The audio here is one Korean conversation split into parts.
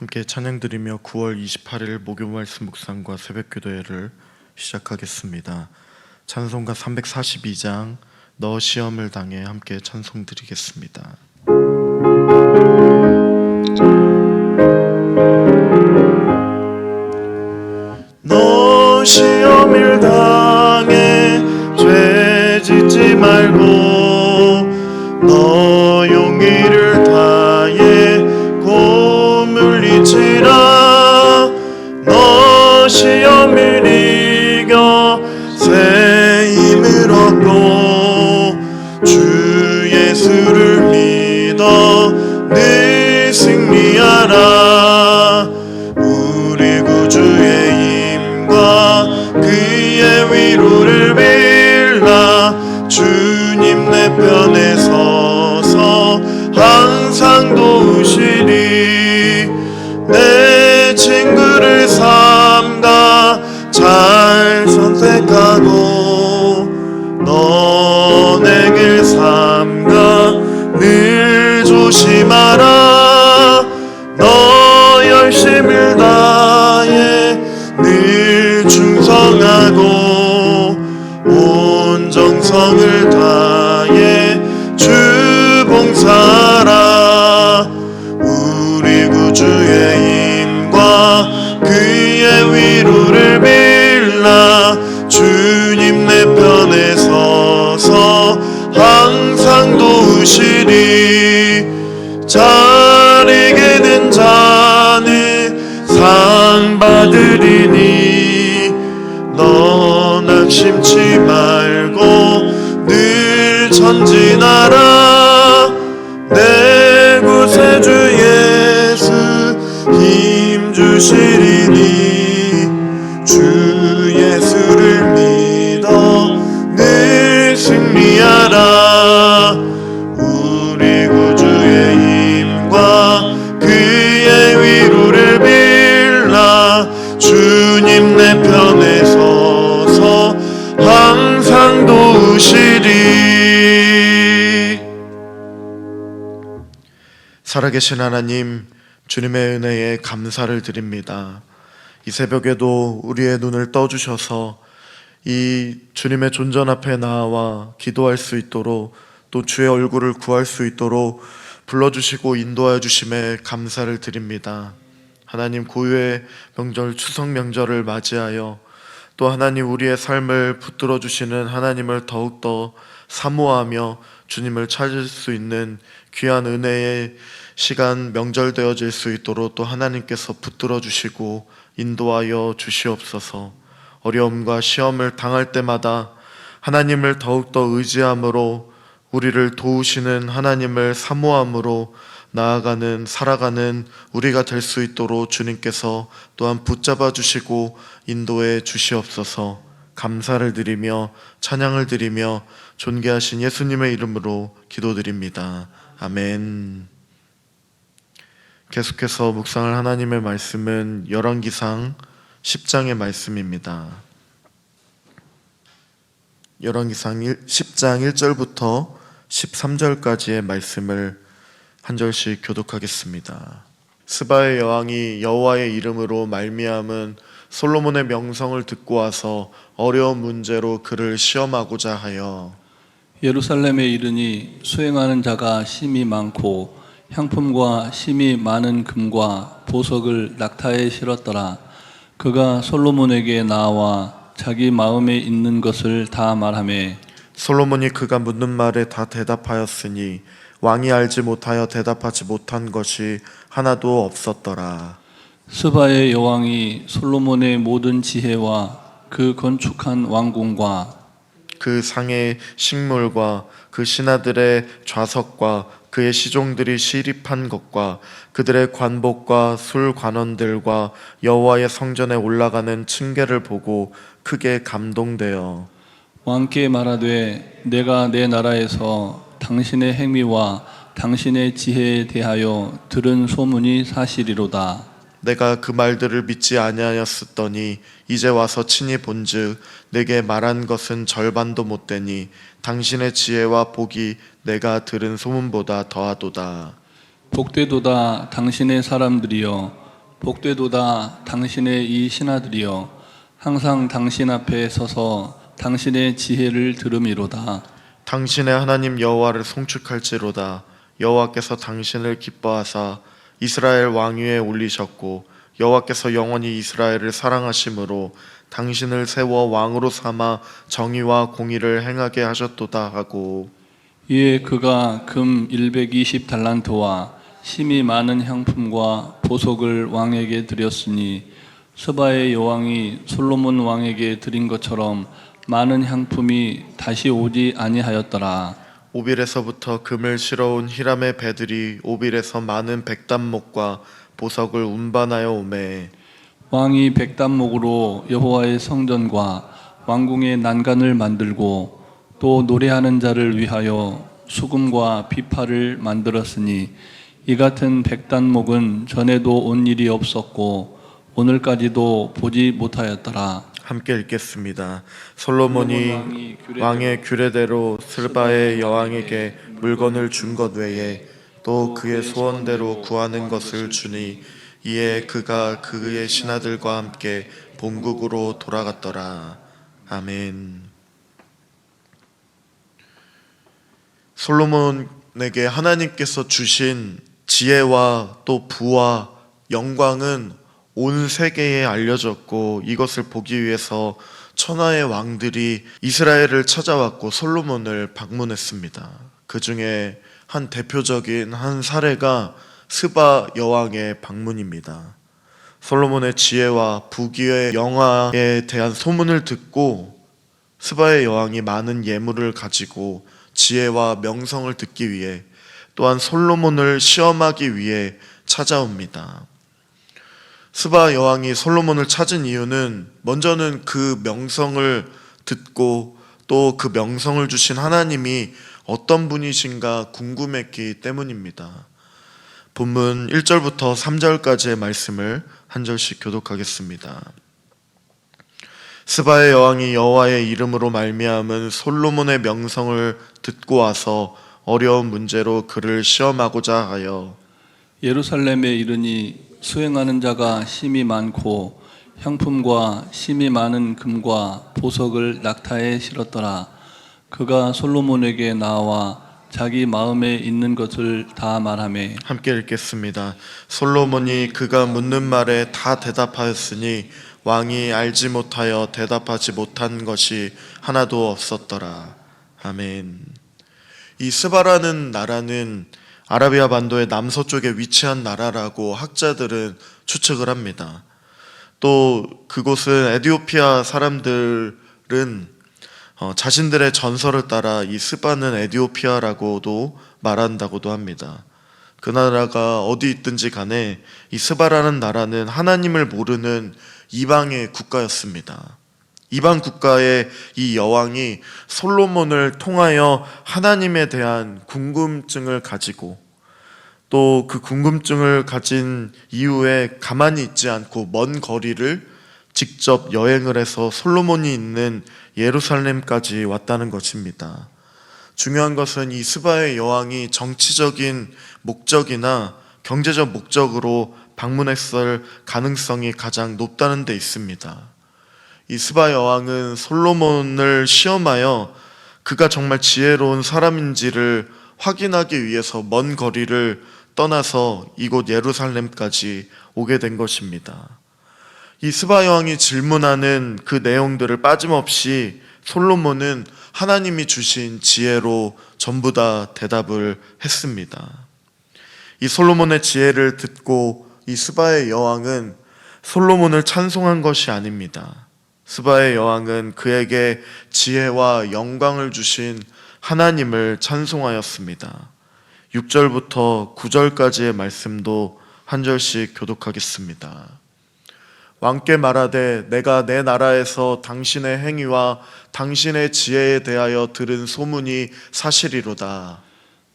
함께 찬양드리며 9월 28일 목요 말씀 묵상과 새벽 기도회를 시작하겠습니다. 찬송가 342장 너 시험을 당해 함께 찬송 드리겠습니다. 너 시험을 당해 죄 짓지 말고 너 물리치라 너 시험을 이겨 새 힘을 얻고 주 예수를 믿어 늘 승리하라. 우리 구주의 힘과 그의 위로를 빌라. 주님 내 편에 충성하고 온 정성을 다해 주 봉사라. 우리 구주의 힘과 그의 위로를 빌라. 주님 내 편에 서서 항상 도우시리. 잘 이게 된 자는 상 받으리니 심치 말고 늘 전진하라. 내 구세주 예수 힘 주시리 살아계신 하나님 주님의 은혜에 감사를 드립니다. 이 새벽에도 우리의 눈을 떠주셔서 이 주님의 존전 앞에 나와 기도할 수 있도록 또 주의 얼굴을 구할 수 있도록 불러주시고 인도하여 주심에 감사를 드립니다. 하나님 고유의 명절 추석 명절을 맞이하여 또 하나님 우리의 삶을 붙들어 주시는 하나님을 더욱더 사모하며 주님을 찾을 수 있는 귀한 은혜의 시간 명절되어질 수 있도록 또 하나님께서 붙들어 주시고 인도하여 주시옵소서. 어려움과 시험을 당할 때마다 하나님을 더욱더 의지함으로 우리를 도우시는 하나님을 사모함으로 나아가는 살아가는 우리가 될 수 있도록 주님께서 또한 붙잡아 주시고 인도해 주시옵소서. 감사를 드리며 찬양을 드리며 존귀하신 예수님의 이름으로 기도드립니다. 아멘. 계속해서 묵상할 하나님의 말씀은 열왕기상 10장의 말씀입니다. 열왕기상 10장 1절부터 13절까지의 말씀을 한 절씩 교독하겠습니다. 스바의 여왕이 여호와의 이름으로 말미암은 솔로몬의 명성을 듣고 와서 어려운 문제로 그를 시험하고자 하여 예루살렘에 이르니 수행하는 자가 심이 많고 향품과 심이 많은 금과 보석을 낙타에 실었더라. 그가 솔로몬에게 나와 자기 마음에 있는 것을 다 말하매 솔로몬이 그가 묻는 말에 다 대답하였으니 왕이 알지 못하여 대답하지 못한 것이 하나도 없었더라. 스바의 여왕이 솔로몬의 모든 지혜와 그 건축한 왕궁과 그 상의 식물과 그 신하들의 좌석과 그의 시종들이 시립한 것과 그들의 관복과 술 관원들과 여호와의 성전에 올라가는 층계를 보고 크게 감동되어 왕께 말하되 내가 내 나라에서 당신의 행위와 당신의 지혜에 대하여 들은 소문이 사실이로다. 내가 그 말들을 믿지 아니하였으더니 이제 와서 친히 본즉 내게 말한 것은 절반도 못 되니 당신의 지혜와 복이 내가 들은 소문보다 더하도다. 복되도다 당신의 사람들이여. 복되도다 당신의 이 신하들이여. 항상 당신 앞에 서서 당신의 지혜를 들음이로다. 당신의 하나님 여호와를 송축할지로다. 여호와께서 당신을 기뻐하사 이스라엘 왕위에 올리셨고 여호와께서 영원히 이스라엘을 사랑하심으로 당신을 세워 왕으로 삼아 정의와 공의를 행하게 하셨도다 하고 이에 그가 금 120 달란트와 심이 많은 향품과 보석을 왕에게 드렸으니 스바의 여왕이 솔로몬 왕에게 드린 것처럼 많은 향품이 다시 오지 아니하였더라. 오빌에서부터 금을 실어온 히람의 배들이 오빌에서 많은 백단목과 보석을 운반하여 오매 왕이 백단목으로 여호와의 성전과 왕궁의 난간을 만들고 또 노래하는 자를 위하여 수금과 비파를 만들었으니 이 같은 백단목은 전에도 온 일이 없었고 오늘까지도 보지 못하였더라. 함께 읽겠습니다. 솔로몬이 왕의 규례대로 스바의 여왕에게 물건을 준 것 외에 또 그의 소원대로 구하는 것을 주니 이에 그가 그의 신하들과 함께 본국으로 돌아갔더라. 아멘. 솔로몬에게 하나님께서 주신 지혜와 또 부와 영광은 온 세계에 알려졌고 이것을 보기 위해서 천하의 왕들이 이스라엘을 찾아왔고 솔로몬을 방문했습니다. 그 중에 한 대표적인 한 사례가 스바 여왕의 방문입니다. 솔로몬의 지혜와 부귀의 영화에 대한 소문을 듣고 스바의 여왕이 많은 예물을 가지고 지혜와 명성을 듣기 위해 또한 솔로몬을 시험하기 위해 찾아옵니다. 스바 여왕이 솔로몬을 찾은 이유는 먼저는 그 명성을 듣고 또 그 명성을 주신 하나님이 어떤 분이신가 궁금했기 때문입니다. 본문 1절부터 3절까지의 말씀을 한 절씩 교독하겠습니다. 스바의 여왕이 여호와의 이름으로 말미암은 솔로몬의 명성을 듣고 와서 어려운 문제로 그를 시험하고자 하여 예루살렘에 이르니 수행하는 자가 심이 많고 향품과 심이 많은 금과 보석을 낙타에 실었더라. 그가 솔로몬에게 나와 자기 마음에 있는 것을 다 말하매 함께 읽겠습니다. 솔로몬이 그가 묻는 말에 다 대답하였으니 왕이 알지 못하여 대답하지 못한 것이 하나도 없었더라. 아멘. 이 스바라는 나라는 아라비아 반도의 남서쪽에 위치한 나라라고 학자들은 추측을 합니다. 또 그곳은 에디오피아 사람들은 어, 자신들의 전설을 따라 이 스바는 에디오피아라고도 말한다고도 합니다. 그 나라가 어디 있든지 간에 이 스바라는 나라는 하나님을 모르는 이방의 국가였습니다. 이방 국가의 이 여왕이 솔로몬을 통하여 하나님에 대한 궁금증을 가지고 또 그 궁금증을 가진 이후에 가만히 있지 않고 먼 거리를 직접 여행을 해서 솔로몬이 있는 예루살렘까지 왔다는 것입니다. 중요한 것은 이 스바의 여왕이 정치적인 목적이나 경제적 목적으로 방문했을 가능성이 가장 높다는 데 있습니다. 이 스바 여왕은 솔로몬을 시험하여 그가 정말 지혜로운 사람인지를 확인하기 위해서 먼 거리를 떠나서 이곳 예루살렘까지 오게 된 것입니다. 이 스바 여왕이 질문하는 그 내용들을 빠짐없이 솔로몬은 하나님이 주신 지혜로 전부 다 대답을 했습니다. 이 솔로몬의 지혜를 듣고 이 스바의 여왕은 솔로몬을 찬송한 것이 아닙니다. 스바의 여왕은 그에게 지혜와 영광을 주신 하나님을 찬송하였습니다. 6절부터 9절까지의 말씀도 한 절씩 교독하겠습니다. 왕께 말하되 내가 내 나라에서 당신의 행위와 당신의 지혜에 대하여 들은 소문이 사실이로다.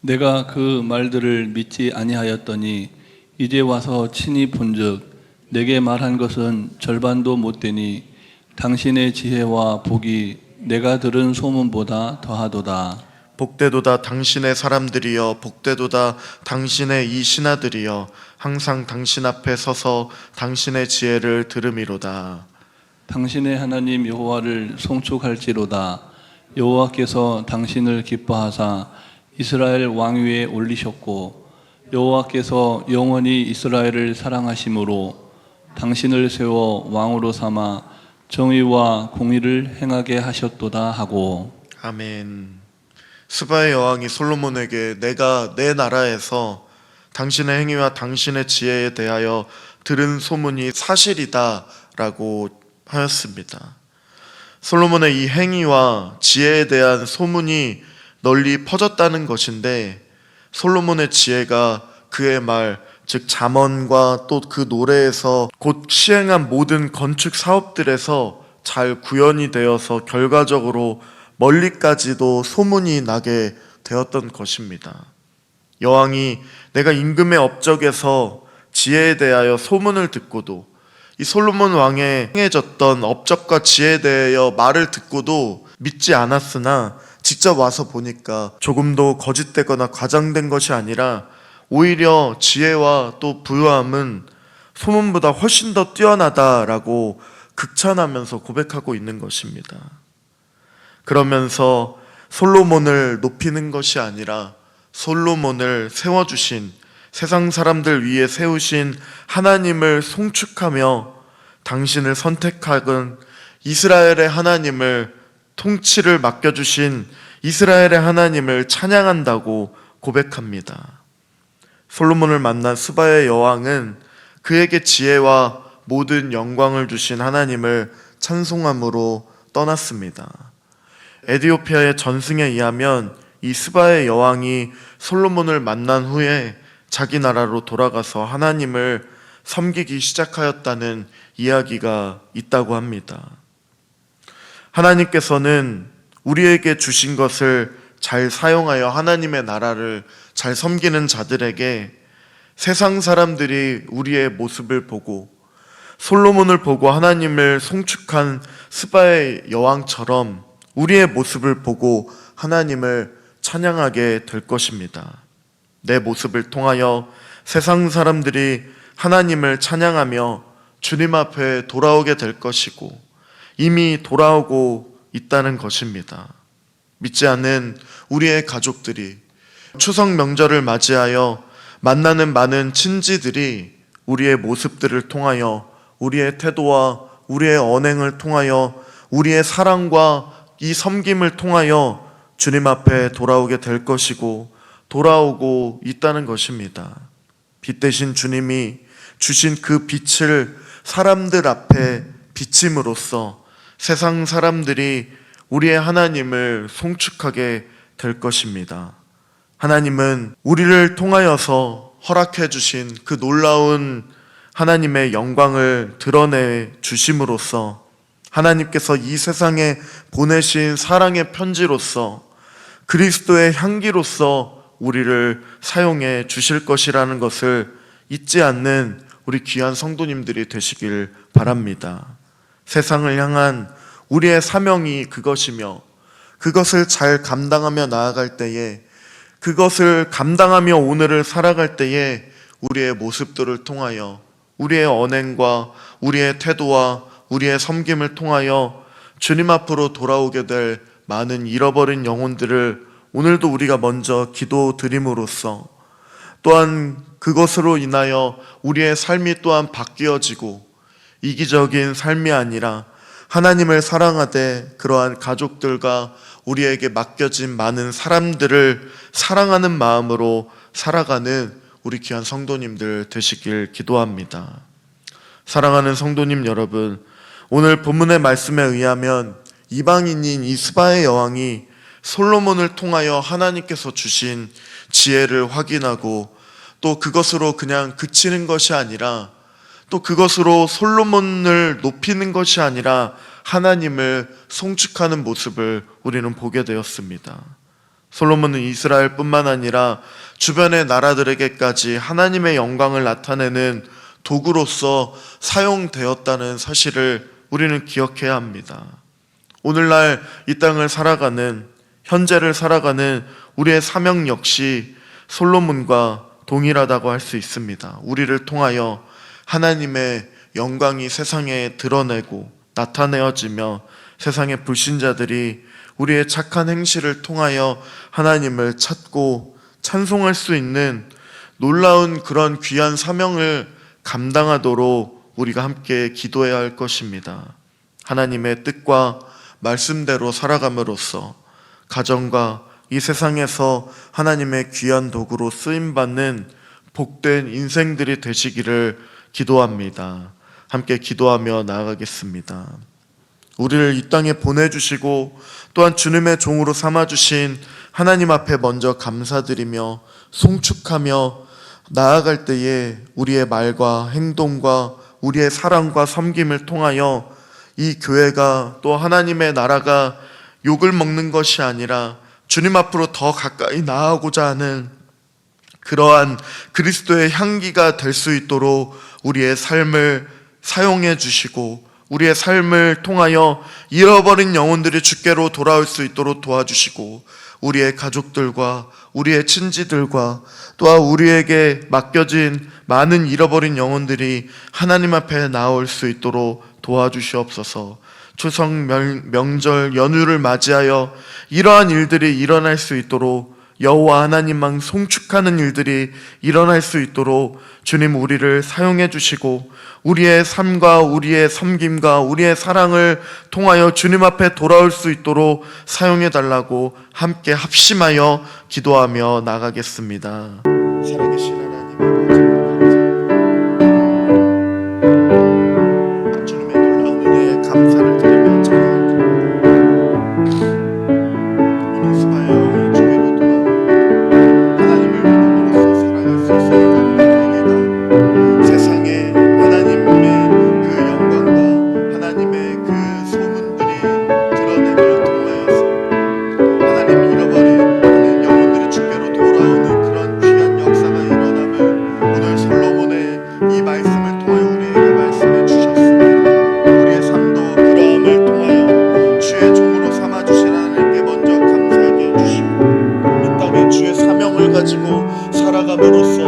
내가 그 말들을 믿지 아니하였더니 이제 와서 친히 본즉 내게 말한 것은 절반도 못 되니 당신의 지혜와 복이 내가 들은 소문보다 더하도다. 복되도다 당신의 사람들이여 복되도다 당신의 이 신하들이여 항상 당신 앞에 서서 당신의 지혜를 들음이로다 당신의 하나님 여호와를 송축할지로다 여호와께서 당신을 기뻐하사 이스라엘 왕 위에 올리셨고 여호와께서 영원히 이스라엘을 사랑하심으로 당신을 세워 왕으로 삼아 정의와 공의를 행하게 하셨도다 하고 아멘. 스바의 여왕이 솔로몬에게 내가 내 나라에서 당신의 행위와 당신의 지혜에 대하여 들은 소문이 사실이다라고 하였습니다. 솔로몬의 이 행위와 지혜에 대한 소문이 널리 퍼졌다는 것인데 솔로몬의 지혜가 그의 말, 즉 잠언과 또 그 노래에서 곧 시행한 모든 건축 사업들에서 잘 구현이 되어서 결과적으로 멀리까지도 소문이 나게 되었던 것입니다. 여왕이 내가 임금의 업적에서 지혜에 대하여 소문을 듣고도 이 솔로몬 왕의 행해졌던 업적과 지혜에 대하여 말을 듣고도 믿지 않았으나 직접 와서 보니까 조금도 거짓되거나 과장된 것이 아니라 오히려 지혜와 또 부유함은 소문보다 훨씬 더 뛰어나다라고 극찬하면서 고백하고 있는 것입니다. 그러면서 솔로몬을 높이는 것이 아니라 솔로몬을 세워주신 세상 사람들 위에 세우신 하나님을 송축하며 당신을 선택하건 이스라엘의 하나님을 통치를 맡겨주신 이스라엘의 하나님을 찬양한다고 고백합니다. 솔로몬을 만난 스바의 여왕은 그에게 지혜와 모든 영광을 주신 하나님을 찬송함으로 떠났습니다. 에디오피아의 전승에 의하면 이 스바의 여왕이 솔로몬을 만난 후에 자기 나라로 돌아가서 하나님을 섬기기 시작하였다는 이야기가 있다고 합니다. 하나님께서는 우리에게 주신 것을 잘 사용하여 하나님의 나라를 잘 섬기는 자들에게 세상 사람들이 우리의 모습을 보고 솔로몬을 보고 하나님을 송축한 스바의 여왕처럼 우리의 모습을 보고 하나님을 찬양하게 될 것입니다. 내 모습을 통하여 세상 사람들이 하나님을 찬양하며 주님 앞에 돌아오게 될 것이고 이미 돌아오고 있다는 것입니다. 믿지 않는 우리의 가족들이 추석 명절을 맞이하여 만나는 많은 친지들이 우리의 모습들을 통하여 우리의 태도와 우리의 언행을 통하여 우리의 사랑과 이 섬김을 통하여 주님 앞에 돌아오게 될 것이고 돌아오고 있다는 것입니다. 빛 대신 주님이 주신 그 빛을 사람들 앞에 비침으로써 세상 사람들이 우리의 하나님을 송축하게 될 것입니다. 하나님은 우리를 통하여서 허락해 주신 그 놀라운 하나님의 영광을 드러내 주심으로써 하나님께서 이 세상에 보내신 사랑의 편지로서 그리스도의 향기로서 우리를 사용해 주실 것이라는 것을 잊지 않는 우리 귀한 성도님들이 되시길 바랍니다. 세상을 향한 우리의 사명이 그것이며 그것을 잘 감당하며 나아갈 때에 그것을 감당하며 오늘을 살아갈 때에 우리의 모습들을 통하여 우리의 언행과 우리의 태도와 우리의 섬김을 통하여 주님 앞으로 돌아오게 될 많은 잃어버린 영혼들을 오늘도 우리가 먼저 기도 드림으로써 또한 그것으로 인하여 우리의 삶이 또한 바뀌어지고 이기적인 삶이 아니라 하나님을 사랑하되 그러한 가족들과 우리에게 맡겨진 많은 사람들을 사랑하는 마음으로 살아가는 우리 귀한 성도님들 되시길 기도합니다. 사랑하는 성도님 여러분, 오늘 본문의 말씀에 의하면 이방인인 이 스바의 여왕이 솔로몬을 통하여 하나님께서 주신 지혜를 확인하고 또 그것으로 그냥 그치는 것이 아니라 또 그것으로 솔로몬을 높이는 것이 아니라 하나님을 송축하는 모습을 우리는 보게 되었습니다. 솔로몬은 이스라엘뿐만 아니라 주변의 나라들에게까지 하나님의 영광을 나타내는 도구로서 사용되었다는 사실을 우리는 기억해야 합니다. 오늘날 이 땅을 살아가는 현재를 살아가는 우리의 사명 역시 솔로몬과 동일하다고 할 수 있습니다. 우리를 통하여 하나님의 영광이 세상에 드러내고 나타내어지며 세상의 불신자들이 우리의 착한 행실을 통하여 하나님을 찾고 찬송할 수 있는 놀라운 그런 귀한 사명을 감당하도록 우리가 함께 기도해야 할 것입니다. 하나님의 뜻과 말씀대로 살아감으로써 가정과 이 세상에서 하나님의 귀한 도구로 쓰임 받는 복된 인생들이 되시기를 기도합니다. 함께 기도하며 나아가겠습니다. 우리를 이 땅에 보내주시고 또한 주님의 종으로 삼아주신 하나님 앞에 먼저 감사드리며 송축하며 나아갈 때에 우리의 말과 행동과 우리의 사랑과 섬김을 통하여 이 교회가 또 하나님의 나라가 욕을 먹는 것이 아니라 주님 앞으로 더 가까이 나아가고자 하는 그러한 그리스도의 향기가 될 수 있도록 우리의 삶을 사용해 주시고 우리의 삶을 통하여 잃어버린 영혼들이 주께로 돌아올 수 있도록 도와주시고 우리의 가족들과 우리의 친지들과 또한 우리에게 맡겨진 많은 잃어버린 영혼들이 하나님 앞에 나올 수 있도록 도와주시옵소서. 명- 명절 연휴를 맞이하여 이러한 일들이 일어날 수 있도록 여호와 하나님만 송축하는 일들이 일어날 수 있도록 주님 우리를 사용해 주시고 우리의 삶과 우리의 섬김과 우리의 사랑을 통하여 주님 앞에 돌아올 수 있도록 사용해 달라고 함께 합심하여 기도하며 나가겠습니다. 살아계신 하 가지고 살아감으로써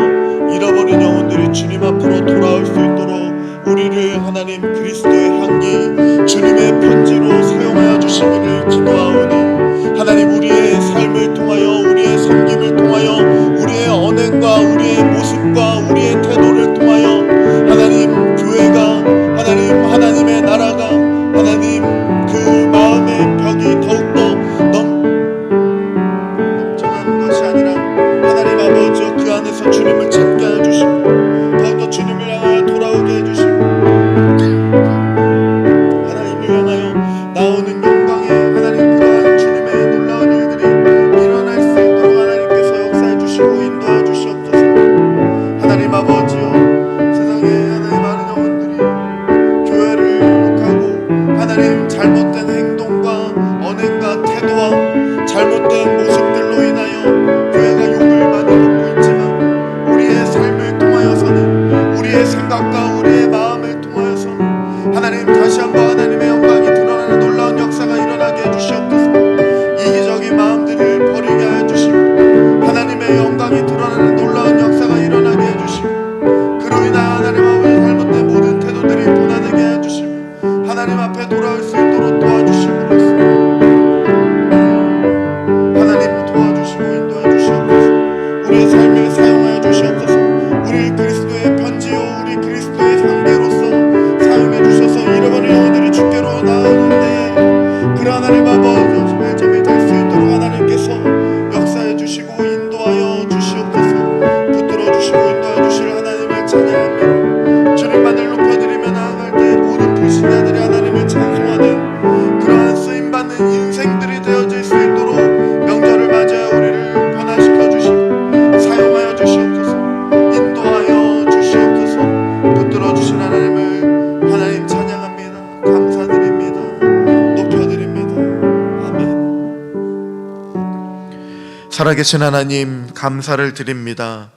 살아계신 하나님 감사를 드립니다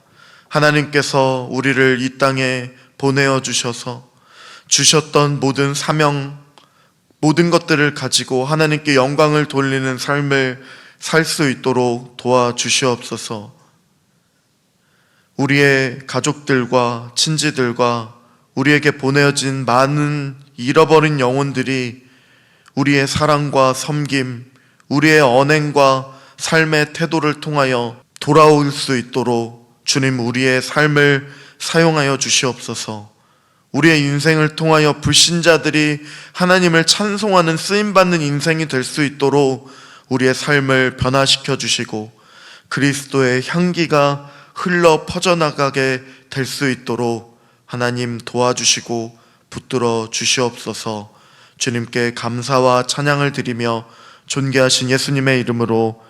하나님께서 우리를 이 땅에 보내어 주셔서 주셨던 모든 사명 모든 것들을 가지고 하나님께 영광을 돌리는 삶을 살 수 있도록 도와주시옵소서. 우리의 가족들과 친지들과 우리에게 보내어진 많은 잃어버린 영혼들이 우리의 사랑과 섬김, 우리의 언행과 삶의 태도를 통하여 돌아올 수 있도록 주님 우리의 삶을 사용하여 주시옵소서. 우리의 인생을 통하여 불신자들이 하나님을 찬송하는 쓰임받는 인생이 될 수 있도록 우리의 삶을 변화시켜 주시고 그리스도의 향기가 흘러 퍼져나가게 될 수 있도록 하나님 도와주시고 붙들어 주시옵소서 주님께 감사와 찬양을 드리며 존귀하신 예수님의 이름으로